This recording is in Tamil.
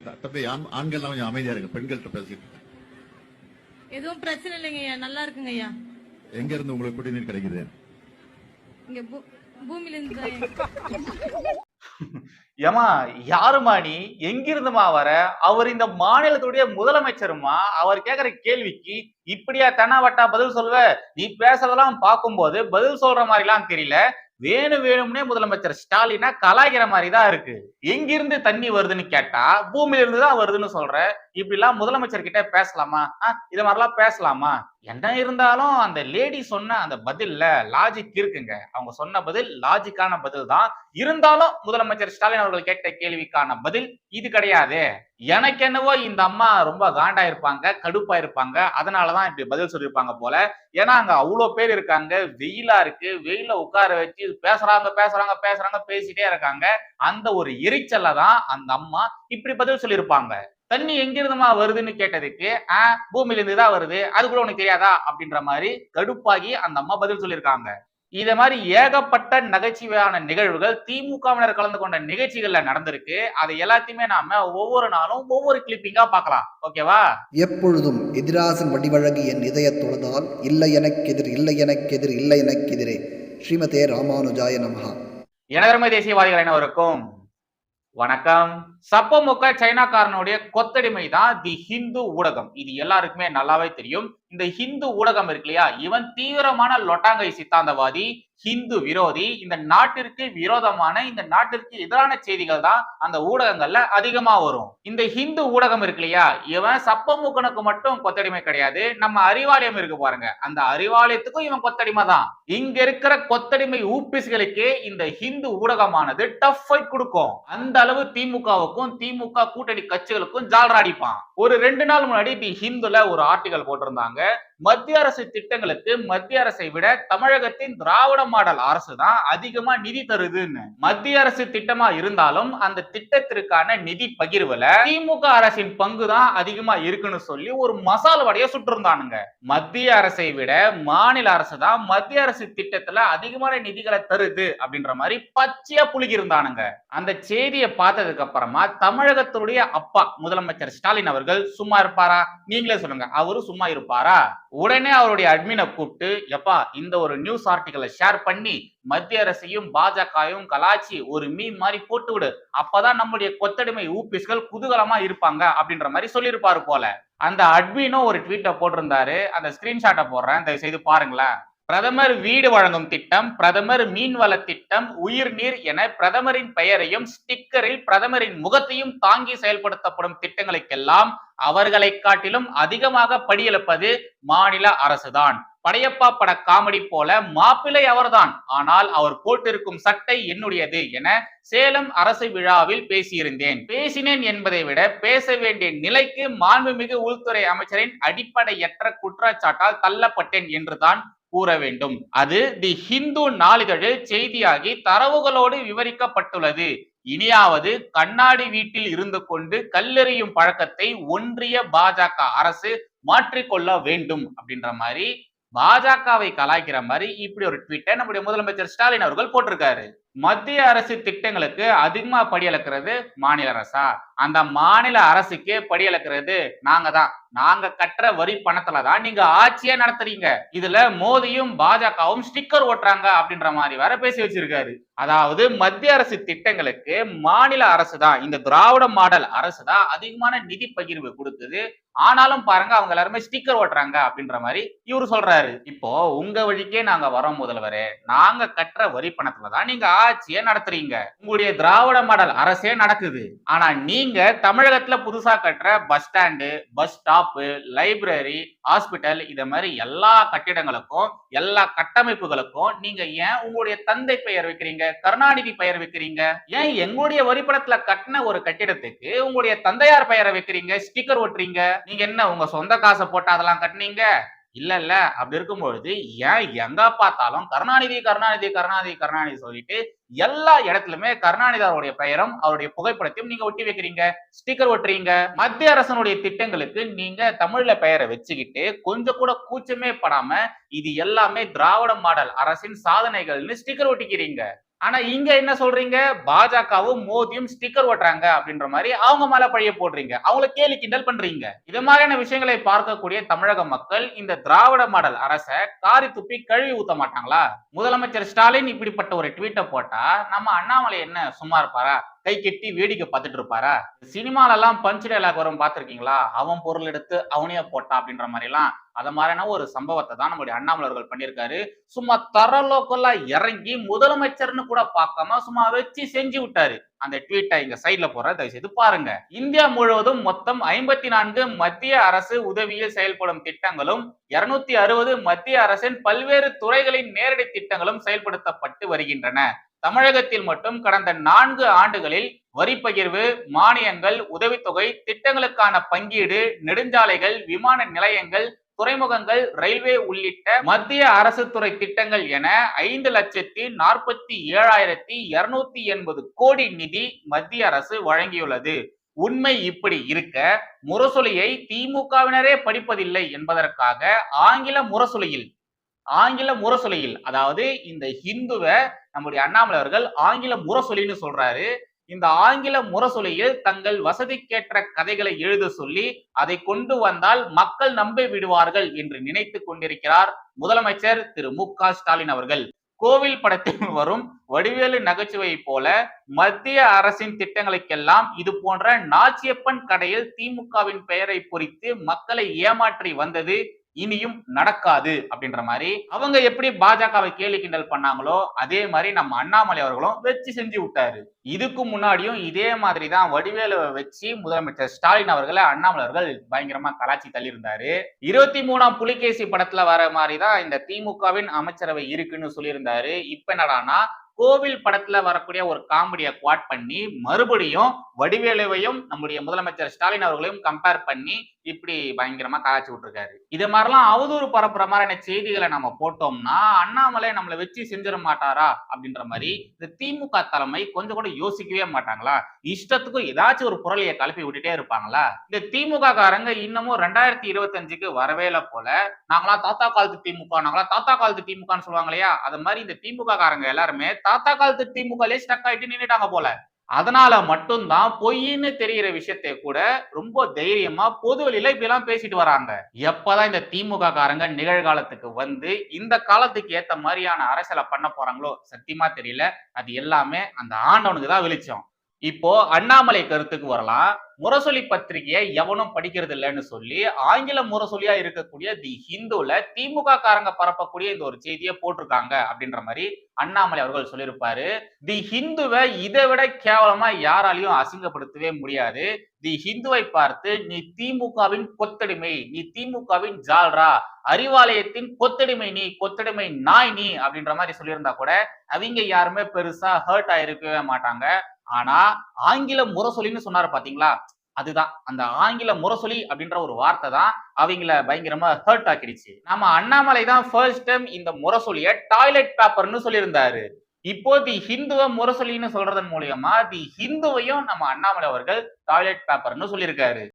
தம்பி ஆண் ஆண்கள்லாம் கொஞ்சம் அமைதியா இருக்கு பெண்கள்கிட்ட பேசிட்டு. எதுவும் பிரச்சனை இல்லைங்க ஐயா நல்லா இருக்குங்க ஐயா எங்க இருந்து உங்களுக்கு குடிநீர் கிடைக்குது? இங்க பூமியில இருந்து. ஏமா யாருமா நீ? எங்கிருந்துமா வர? அவர் இந்த மாநிலத்துடைய முதலமைச்சருமா அவர் கேக்குற கேள்விக்கு இப்படியா தென்னாவட்டா பதில் சொல்வ நீ பேசுறதெல்லாம் பார்க்கும்போது பதில் சொல்ற மாதிரி எல்லாம் தெரியல. வேணும் வேணும்னே முதலமைச்சர் ஸ்டாலினா கலாய்க்கிற மாதிரி தான் இருக்கு. எங்கிருந்து தண்ணி வருதுன்னு கேட்டா பூமியில இருந்து தான் வருதுன்னு சொல்ற. இப்படி எல்லாம் முதலமைச்சர் கிட்ட பேசலாமா? ஆ, இது மாதிரிலாம் பேசலாமா? என்ன இருந்தாலும் அந்த லேடி சொன்ன அந்த பதில்ல லாஜிக் இருக்குங்க. அவங்க சொன்ன பதில் லாஜிக்கான பதில் தான். இருந்தாலும் முதலமைச்சர் ஸ்டாலின் அவர்கள் கேட்ட கேள்விக்கான பதில் இது கிடையாது. எனக்கு என்னவோ இந்த அம்மா ரொம்ப காண்டா இருப்பாங்க கடுப்பா இருப்பாங்க. அதனாலதான் இப்படி பதில் சொல்லியிருப்பாங்க போல. ஏன்னா அங்க அவ்வளோ பேர் இருக்காங்க. வெயிலா இருக்கு. வெயில உட்கார வச்சு பேசுறாங்க பேசுறாங்க பேசுறாங்க பேசிட்டே இருக்காங்க. அந்த ஒரு எரிச்சல்ல தான் அந்த அம்மா இப்படி பதில் சொல்லியிருப்பாங்க. தண்ணி எங்கிருந்துமா வருதுன்னு கேட்டதுக்கு ஆஹ் பூமியில இருந்து தான் வருது. அது கூட உனக்கு தெரியாதா? அப்படின்ற மாதிரி கடுப்பாகி அந்த அம்மா பதில் சொல்லியிருக்காங்க. இத மாதிரி ஏகப்பட்ட நகைச்சுவையான நிகழ்வுகள் திமுகவினர் கலந்து கொண்ட நிகழ்ச்சிகள்ல நடந்திருக்கு. அதை எல்லாத்தையுமே நாம ஒவ்வொரு நாளும் ஒவ்வொரு கிளிப்பிங்கா பார்க்கலாம். ஓகேவா? எப்பொழுதும் எதிராசன் வடிவழகு என் இதயத் தொழுதால் இல்லை எனக்கெதிர் இல்லை எனக்கெதிர் இல்லை எனக்கெதிரே. ஸ்ரீமதே ராமானுஜாய நமஹா. எனதர்மை தேசியவாதிகள் அனைவருக்கும் வணக்கம். சப்பமுக சைனாக்காரனுடைய கொத்தடிமை தான் தி ஹிந்து ஊடகம். இது எல்லாருக்குமே நல்லாவே தெரியும். இந்த ஹிந்து ஊடகம் இருக்கு இல்லையா? இவன் தீவிரமான லொட்டாங்கை சித்தாந்தவாதி ஹிந்து விரோதி. இந்த நாட்டிற்கு விரோதமான இந்த நாட்டிற்கு எதிரான செய்திகள் தான் அந்த ஊடகங்கள்ல அதிகமா வரும். இந்த ஹிந்து ஊடகம் இருக்கு இல்லையா? இவன் சப்பமுகனுக்கு மட்டும் கொத்தடிமை கிடையாது. நம்ம அறிவாலயம் இருக்கு பாருங்க. அந்த அறிவாலயத்துக்கும் இவன் கொத்தடிமை தான். இங்க இருக்கிற கொத்தடிமை ஊப்பிஸ்களுக்கு இந்த ஹிந்து ஊடகமானது டஃப் ஃபைட் கொடுக்கும். அந்த அளவு திமுகவுக்கும் திமுக கூட்டணி கட்சிகளுக்கும் ஜால்ராடிப்பான் ஒரு ரெண்டு நாள் முன்னாடி தி ஹிந்துல ஒரு ஆர்டிகல் போட்டிருந்தாங்க. மத்திய அரசு திட்டங்களுக்கு மத்திய அரசை விட தமிழகத்தின் திராவிட மாடல் அரசு தான் அதிகமா நிதி தருதுன்னு. மத்திய அரசு திட்டமா இருந்தாலும் அந்த திட்டத்திற்கான நிதி பகிர்வுல திமுக அரசின் பங்கு தான் அதிகமா இருக்குன்னு சொல்லி ஒரு மசால் வடைய சுட்டிருந்தானுங்க. மத்திய அரசை விட மாநில அரசு தான் மத்திய அரசு திட்டத்துல அதிகமான நிதிகளை தருது அப்படின்ற மாதிரி பச்சையா புழுகி இருந்தானுங்க அந்த செய்தியை பார்த்ததுக்கு அப்புறமா தமிழகத்துடைய அப்பா முதலமைச்சர் ஸ்டாலின் அவர்கள் சும்மா இருப்பாரா? நீங்களே சொல்லுங்க. அவரு சும்மா இருப்பாரா? உடனே அவருடைய அட்மினை கூப்பிட்டு எப்பா இந்த ஒரு நியூஸ் ஆர்டிக்கலை ஷேர் பண்ணி மத்திய அரசையும் பாஜகவும் கலாச்சி ஒரு மீன் மாதிரி போட்டு விடு. அப்பதான் நம்முடைய கொத்தடிமை ஊபிஸ்கள் குதூகலமா இருப்பாங்க அப்படின்ற மாதிரி சொல்லியிருப்பாரு போல. அந்த அட்மினும் ஒரு ட்வீட்டை போட்டிருந்தாரு. அந்த ஸ்கிரீன்ஷாட்டை போடுறேன். தயவு செய்து பாருங்களேன். பிரதமர் வீடு வழங்கும் திட்டம் பிரதமர் மீன்வள திட்டம் உயிர் நீர் என பிரதமரின் பெயரையும் ஸ்டிக்கரில் பிரதமரின் முகத்தையும் தாங்கி செயல்படுத்தப்படும் திட்டங்களுக்கெல்லாம் அவர்களை காட்டிலும் அதிகமாக படியெழுப்பது மாநில அரசுதான். படையப்பா பட காமெடி போல மாப்பிள்ளை அவர்தான். ஆனால் அவர் போட்டிருக்கும் சட்டை என்னுடையது என சேலம் அரசு விழாவில் பேசியிருந்தேன். பேசினேன் என்பதை விட பேச வேண்டிய நிலைக்கு மாண்புமிகு உள்துறை அமைச்சரின் அடிப்படையற்ற குற்றச்சாட்டால் தள்ளப்பட்டேன் என்றுதான் கூற வேண்டும். அது தி ஹிந்து நாளிதழில் செய்தியாகி தரவுகளோடு விவரிக்கப்பட்டுள்ளது. இனியாவது கண்ணாடி வீட்டில் இருந்து கொண்டு கல்லெறியும் பழக்கத்தை ஒன்றிய பாஜக அரசு மாற்றிக்கொள்ள வேண்டும் அப்படின்ற மாதிரி பாஜகவை கலாய்க்கிற மாதிரி இப்படி ஒரு ட்வீட்டை நம்முடைய முதலமைச்சர் ஸ்டாலின் அவர்கள் போட்டிருக்காரு. மத்திய அரசு திட்டங்களுக்கு அதிகமா படியளக்கிறது மாநில அரசா? அந்த மாநில அரசுக்கே படியளக்கிறது நாங்க தான் நாங்க கட்டுற வரி பணத்துல தான் நீங்க ஆட்சியே நடத்துறீங்க. இதுல மோதியும் பாஜகவும் ஸ்டிக்கர் ஓட்டுறாங்க அப்படின்ற மாதிரி வேற பேசி வச்சிருக்காரு. அதாவது மத்திய அரசு திட்டங்களுக்கு மாநில அரசு தான் இந்த திராவிட மாடல் அரசு தான் அதிகமான நிதி பகிர்வு கொடுக்குது. ஆனாலும் பாருங்க அவங்க எல்லாருமே ஸ்டிக்கர் ஓட்டுறாங்க அப்படின்ற மாதிரி இவரு சொல்றாரு. இப்போ உங்க வழிக்கே நாங்க வரோம் முதல்வரே. நாங்க கட்டுற வரி பணத்துல தான் நீங்க ஆட்சியை நடத்துறீங்க. உங்களுடைய திராவிட மாடல் அரசே நடக்குது. ஆனா நீங்க தமிழகத்துல புதுசா கட்டுற bus stand bus stop library hospital இத மாதிரி எல்லா கட்டிடங்களுக்கும் எல்லா கட்டமைப்புகளுக்கும் நீங்க ஏன் உங்களுடைய தந்தை பெயர் வைக்கிறீங்க? கருணாநிதி பெயர் வைக்கிறீங்க? ஏன் எங்களுடைய வரிப்படத்துல கட்டின ஒரு கட்டிடத்துக்கு உங்களுடைய தந்தையார் பெயரை வைக்கிறீங்க? ஸ்டிக்கர் ஒட்டுறீங்க? நீங்க என்ன உங்க சொந்த காசை போட்டு அதெல்லாம் கட்டுனீங்க? இல்ல இல்ல. அப்படி இருக்கும்பொழுது ஏன் எங்க பார்த்தாலும் கருணாநிதி கருணாநிதி கருணாநிதி கருணாநிதி சொல்லிட்டு எல்லா இடத்துலயுமே கருணாநிதி அவருடைய பெயரும் அவருடைய புகைப்படத்தையும் நீங்க ஒட்டி வைக்கிறீங்க. ஸ்டிக்கர் ஒட்டுறீங்க. மத்திய அரசனுடைய திட்டங்களுக்கு நீங்க தமிழ்ல பெயரை வச்சுக்கிட்டு கொஞ்சம் கூட கூச்சமே படாம இது எல்லாமே திராவிட மாடல் அரசின் சாதனைகள்னு ஸ்டிக்கர் ஒட்டிக்கிறீங்க. ஆனா இங்க என்ன சொல்றீங்க? பாஜகவும் மோதியும் ஸ்டிக்கர் ஓட்டுறாங்க அப்படின்ற மாதிரி அவங்க மேல பழிய போடுறீங்க. அவங்கள கேலி கிண்டல் பண்றீங்க. இது மாதிரியான விஷயங்களை பார்க்கக்கூடிய தமிழக மக்கள் இந்த திராவிட மாடல் அரச காரி துப்பி கழுவி ஊத்த மாட்டாங்களா? முதலமைச்சர் ஸ்டாலின் இப்படிப்பட்ட ஒரு ட்வீட்டை போட்டா நம்ம அண்ணாமலை என்ன சும்மா இருப்பாரா? கை கட்டி வேடிக்கை பார்த்துட்டு இருப்பாரா? சினிமால எல்லாம் பஞ்ச் டைலாக் வரும் பார்த்திருக்கீங்களா? அவன் பொருள் எடுத்து அவனே போட்டான் அப்படின்ற மாதிரி எல்லாம் அத மாதிரியான ஒரு சம்பவத்தை தான் நம்முடைய அண்ணாமலர்கள் பண்ணியிருக்காரு. சும்மா தரலோக்கெல்லாம் இறங்கி முதலமைச்சர்னு கூட பார்க்காம சும்மா வச்சு செஞ்சு விட்டாரு. அந்த ட்வீட்டை இங்க சைட்ல போற தயவு செய்து பாருங்க. இந்தியா முழுவதும் மொத்தம் ஐம்பத்தி நான்கு மத்திய அரசு உதவியில் செயல்படும் திட்டங்களும் இருநூத்தி அறுபது மத்திய அரசின் பல்வேறு துறைகளின் நேரடி திட்டங்களும் செயல்படுத்தப்பட்டு வருகின்றன. தமிழகத்தில் மட்டும் கடந்த நான்கு ஆண்டுகளில் வரி பகிர்வு மானியங்கள் உதவித்தொகை திட்டங்களுக்கான பங்கீடு நெடுஞ்சாலைகள் விமான நிலையங்கள் துறைமுகங்கள் ரயில்வே உள்ளிட்ட மத்திய அரசு துறை திட்டங்கள் என ஐந்து லட்சத்தி நாற்பத்தி ஏழாயிரத்தி இருநூத்தி எண்பது கோடி நிதி மத்திய அரசு வழங்கியுள்ளது. உண்மை இப்படி இருக்க முரசொலியை திமுகவினரே படிப்பதில்லை என்பதற்காக ஆங்கில முரசொலியில் ஆங்கில முரசொலியில் அதாவது இந்த ஹிந்துவை நம்முடைய அண்ணாமலை அவர்கள் ஆங்கில முரசொலின்னு சொல்றாரு. இந்த ஆங்கில முரசொலியில் தங்கள் வசதிக்கேற்ற கதைகளை எழுத சொல்லி அதை கொண்டு வந்தால் மக்கள் நம்பி விடுவார்கள் என்று நினைத்து கொண்டிருக்கிறார் முதலமைச்சர் திரு மு க ஸ்டாலின் அவர்கள். கோவில் படத்தில் வரும் வடிவேலு நகைச்சுவை போல மத்திய அரசின் திட்டங்களுக்கெல்லாம் இது போன்ற நாச்சியப்பன் கடையில் திமுகவின் பெயரை பொறித்து மக்களை ஏமாற்றி வந்தது இனியும் நடக்காது அப்படின்ற மாதிரி அவங்க எப்படி பாஜகவை கேலி கிண்டல் பண்ணாங்களோ அதே மாதிரி நம்ம அண்ணாமலை அவர்களும் வச்சு செஞ்சு விட்டாரு. இதுக்கு முன்னாடியும் இதே மாதிரி தான் வடிவேலுவை வச்சு முதலமைச்சர் ஸ்டாலின் அவர்களை அண்ணாமலை அவர்கள் பயங்கரமா கலாச்சி தள்ளியிருந்தாரு. இருபத்தி மூணாம் புலிகேசி படத்துல வர மாதிரி தான் இந்த திமுகவின் அமைச்சரவை இருக்குன்னு சொல்லியிருந்தாரு. இப்ப என்னடானா கோவில் படத்துல வரக்கூடிய ஒரு காமெடியை குவாட் பண்ணி மறுபடியும் வடிவேலுவையும் நம்முடைய முதலமைச்சர் ஸ்டாலின் அவர்களையும் கம்பேர் பண்ணி இப்படி பயங்கரமா காய்ச்சி விட்டுருக்காரு. இது மாதிரிலாம் அவதூறு பரப்புற மாதிரியான செய்திகளை நம்ம போட்டோம்னா அண்ணாமலை நம்மளை வச்சு செஞ்சிட மாட்டாரா? அப்படின்ற மாதிரி இந்த திமுக தலைமை கொஞ்சம் கூட யோசிக்கவே மாட்டாங்களா? இஷ்டத்துக்கும் ஏதாச்சும் ஒரு புரளியை கலப்பி விட்டுட்டே இருப்பாங்களா? இந்த திமுக காரங்க இன்னமும் ரெண்டாயிரத்தி இருபத்தஞ்சுக்கு வரவே இல்லை போல. நாங்களாம் தாத்தா காலத்து திமுக நாங்களாம் தாத்தா காலத்து திமுகன்னு சொல்லுவாங்க இல்லையா? அது மாதிரி இந்த திமுக காரங்க எல்லாருமே தாத்தா காலத்து திமுகலே ஸ்டக் ஆயிட்டு நின்றுட்டாங்க போல. அதனால மட்டும்தான் பொய்ன்னு தெரிகிற விஷயத்தை கூட ரொம்ப தைரியமா பொது வெளியில இப்படி எல்லாம் பேசிட்டு வராங்க. எப்பதான் இந்த திமுக காரங்க நிகழ்காலத்துக்கு வந்து இந்த காலத்துக்கு ஏத்த மாதிரியான அரசியலை பண்ண போறாங்களோ சத்தியமா தெரியல. அது எல்லாமே அந்த ஆண்டவனுக்கு தான் வெளிச்சம். இப்போ அண்ணாமலை கருத்துக்கு வரலாம். முரசொலி பத்திரிகையை எவனும் படிக்கிறது இல்லைன்னு சொல்லி ஆங்கில முரசொலியா இருக்கக்கூடிய தி ஹிந்துல திமுக காரங்க பரப்பக்கூடிய இந்த ஒரு செய்தியை போட்டிருக்காங்க அப்படின்ற மாதிரி அண்ணாமலை அவர்கள் சொல்லியிருப்பாரு. தி ஹிந்துவை இதை விட கேவலமா யாராலையும் அசிங்கப்படுத்தவே முடியாது. தி ஹிந்துவை பார்த்து நீ திமுகவின் கொத்தடிமை நீ திமுகவின் ஜால்ரா அறிவாலயத்தின் கொத்தடிமை நீ கொத்தடிமை நாய் நீ அப்படின்ற மாதிரி சொல்லியிருந்தா கூட அவங்க யாருமே பெருசா ஹர்ட் ஆயிருக்கவே மாட்டாங்க. ஆனா ஆங்கில முரசொலின்னு சொன்னாரு பாத்தீங்களா? அதுதான். அந்த ஆங்கில முரசொலி அப்படின்ற ஒரு வார்த்தை தான் அவங்கள பயங்கரமா ஹர்ட் ஆக்கிடுச்சு. நம்ம அண்ணாமலை தான் ஃபர்ஸ்ட் டைம் இந்த முரசொலிய டாய்லெட் பேப்பர்னு சொல்லியிருந்தாரு. இப்போ தி ஹிந்துவ முரசொலின்னு சொல்றதன் மூலியமா தி ஹிந்துவையும் நம்ம அண்ணாமலை அவர்கள் டாய்லெட் பேப்பர்னு சொல்லியிருக்காரு.